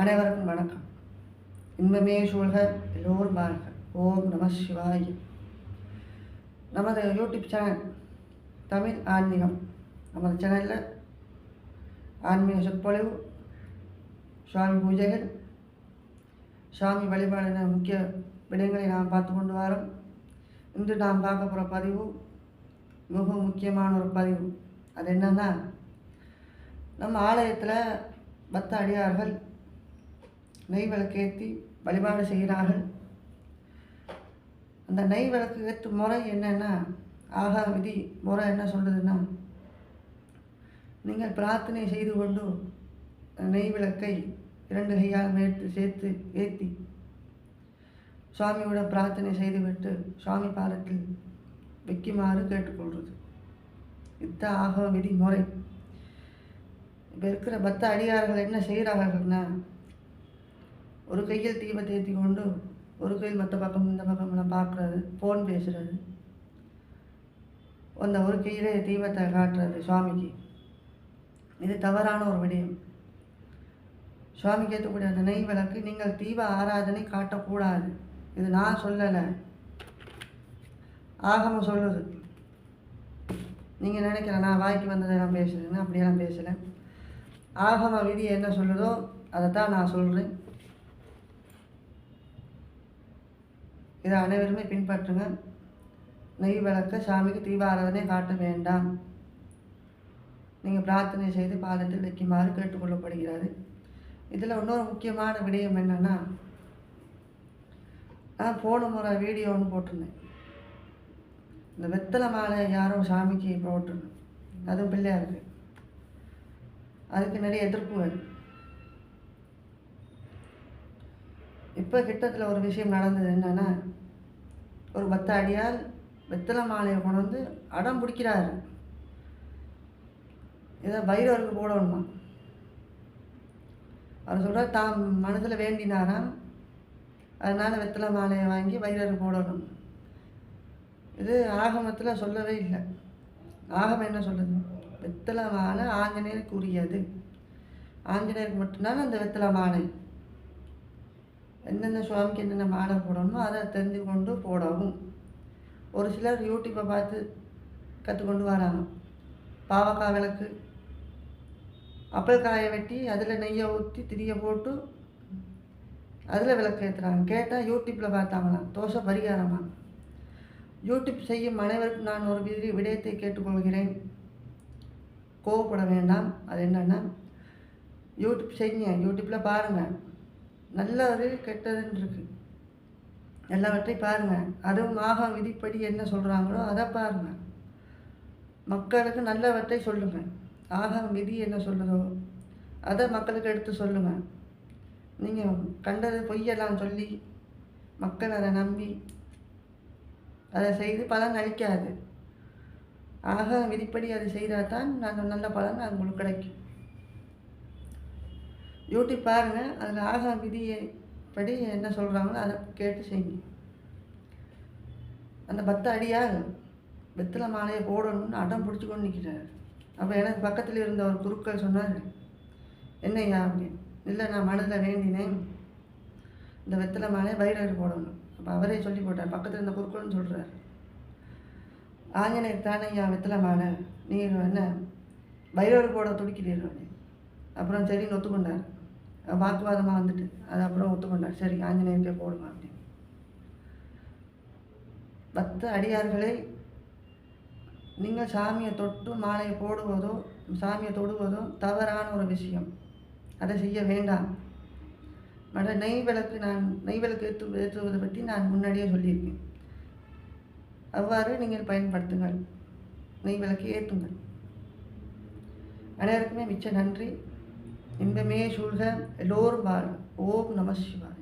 அனைவருக்கும் வணக்கம். இன்பமே சூழ்க எல்லோரும் வாழ்க. ஓம் நம சிவாய. நமது யூடியூப் சேனல் தமிழ் ஆன்மீகம். நமது சேனலில் ஆன்மீக சொற்பொழிவு சுவாமி பூஜைகள் சுவாமி வழிபாடு முக்கிய விடயங்களை நாம் பார்த்து கொண்டு வரோம். இன்று நாம் பார்க்க போகிற பதிவு மிக முக்கியமான ஒரு பதிவு. அது என்னன்னா நம்ம ஆலயத்தில் பக்த அடியார்கள் நெய் விளக்கேற்றி வழிபாடு செய்கிறார்கள். அந்த நெய் விளக்கு ஏற்றும் முறை என்னென்னா ஆகா விதி முறை என்ன சொல்கிறதுன்னா நீங்கள் பிரார்த்தனை செய்து கொண்டு நெய் விளக்கை இரண்டு கையால் மேற்று சேர்த்து ஏற்றி சுவாமியோட பிரார்த்தனை செய்துவிட்டு சுவாமி பாதத்தில் வைக்குமாறு கேட்டுக்கொள்வது இதுதான் ஆகா விதி முறை. இப்போ இருக்கிற பக்த அடியார்கள் என்ன செய்கிறார்கள்னா ஒரு கையில் தீபத்தை ஏற்றி கொண்டு ஒரு கையில் மற்ற பக்கம் இந்த பக்கம் எல்லாம் பார்க்குறது ஃபோன் பேசுகிறது அந்த ஒரு கையிலே தீபத்தை காட்டுறது சுவாமிக்கு. இது தவறான ஒரு விடயம். சுவாமிக்கு ஏற்றக்கூடிய அந்த நெய் விளக்கு நீங்கள் தீப ஆராதனை காட்டக்கூடாது. இது நான் சொல்லலை. ஆகமம் சொல்லுது. நீங்கள் நினைக்கிற நான் வாய்க்கு வந்ததை நான் பேசுகிறேன்னு அப்படியெல்லாம் பேசலை. ஆகம விதி என்ன சொல்லுதோ அதை தான் நான் சொல்கிறேன் இதை அனைவருமே பின்பற்றுங்க. நெய் விளக்க சாமிக்கு தீபாராதனை காட்ட வேண்டாம். நீங்கள் பிரார்த்தனை செய்து பாதத்தில் வைக்குமாறு கேட்டுக்கொள்ளப்படுகிறது. இதில் இன்னொரு முக்கியமான விடயம் என்னென்னா நான் போன முறை வீடியோ ஒன்று போட்டிருந்தேன். இந்த வெத்தலை மாலை யாரும் சாமிக்கு போட்டிருந்தேன். அதுவும் பிள்ளையாருக்கு. அதுக்கு நிறைய எதிர்ப்புகள் இப்போ கிட்டத்தில் ஒரு விஷயம் நடந்தது என்னென்னா ஒரு பத்த அடியால் வெத்தலை மாலையை கொண்டு வந்து அடம் பிடிக்கிறாரு. இதை பைரவருக்கு போடணுமா? அவர் சொல்கிறார் தாம் மனதில் வேண்டினாராம் அதனால் வெத்தலை மாலையை வாங்கி பைரவருக்கு போடணும். இது ஆகமத்தில் சொல்லவே இல்லை. ஆகமம் என்ன சொல்லுது? வெத்தலை மாலை ஆஞ்சநேயருக்கு உரியது ஆஞ்சநேயருக்கு மட்டும்தான் அந்த வெத்தலை மாலை? எந்தெந்த சுவாமிக்கு என்னென்ன மாலை போடணுமோ அதை தெரிஞ்சு கொண்டு போடவும். ஒரு சிலர் யூடியூப்பை பார்த்து கற்றுக்கொண்டு வராங்க. பாவக்காய் விளக்கு அப்பல் காயை வெட்டி அதில் நெய்யை ஊற்றி திரியை போட்டு அதில் விளக்கு ஏற்றுறாங்க கேட்டால் யூடியூப்பில் பார்த்தாங்களாம். தோசை பரிகாரமாக யூடியூப் செய்யும் அனைவருக்கும் நான் ஒரு விதி விடயத்தை கேட்டுக்கொள்கிறேன். கோவப்பட வேண்டாம். அது என்னென்னா யூடியூப் செய்யுங்க. யூடியூப்பில் பாருங்கள் நல்லது கெட்டதுன்னு இருக்குது எல்லாவற்றையும் பாருங்கள் அதுவும் ஆக விதிப்படி என்ன சொல்கிறாங்களோ அதை பாருங்கள் மக்களுக்கு நல்லவற்றை சொல்லுங்கள் ஆகம் விதி என்ன சொல்லுதோ அதை மக்களுக்கு எடுத்து சொல்லுங்கள் நீங்கள் கண்டது பொய்யெல்லாம் சொல்லி மக்கள் அதை நம்பி அதை செய்து பலன் அளிக்காது. ஆக விதிப்படி அதை செய்தால் தான் நாங்கள் நல்ல பலன் அது உங்களுக்கு கிடைக்கும். யூடியூப் பாருங்கள் அதில் ஆகா விதியை படி என்ன சொல்கிறாங்களோ அதை கேட்டு செய்யுங்க. அந்த பத்த அடியாக வெத்தலை மாலையை போடணும்னு அடம் பிடிச்சி கொண்டு நிற்கிறார் அப்போ எனக்கு பக்கத்தில் இருந்த ஒரு குருக்கள் சொன்னார் என்னையா அப்படின்னு இல்லை நான் மனதில் வேண்டினேன். இந்த வெத்தலை மாலையை பைரவர் போடணும். அப்போ அவரே சொல்லி போட்டார். பக்கத்தில் இருந்த குருக்கள்னு சொல்கிறார் ஆஞ்சநேயர் தானே ஐயா வெத்தலை மாலை? நீங்கள் என்ன பைரவர் போட துடிக்கிறீர்கள் அப்படின்னு அப்புறம் சரின்னு ஒத்துக்கொண்டார். வாக்குவாதமாக வந்துட்டு அது அப்புறம் ஒத்துக்கொண்டார் சரி ஆஞ்சநேயருக்கே போடுங்க அப்படின்னு. பத்து அடியார்களை நீங்கள் சாமியை தொட்டு மாலையை போடுவதோ சாமியை தொடுவதோ தவறான ஒரு விஷயம். அதை செய்ய வேண்டாம். மற்ற நெய் விளக்கு நான் நெய் விளக்கு ஏற்று ஏற்றுவதை பற்றி நான் முன்னாடியே சொல்லியிருக்கேன். அவ்வாறு நீங்கள் பயன்படுத்துங்கள். நெய் விளக்கு ஏற்றுங்கள் அனைவருக்குமே மிச்ச நன்றி. இன்பமே சூழ்க எல்லோரும் வாழ்க ஓம் நம சிவாய்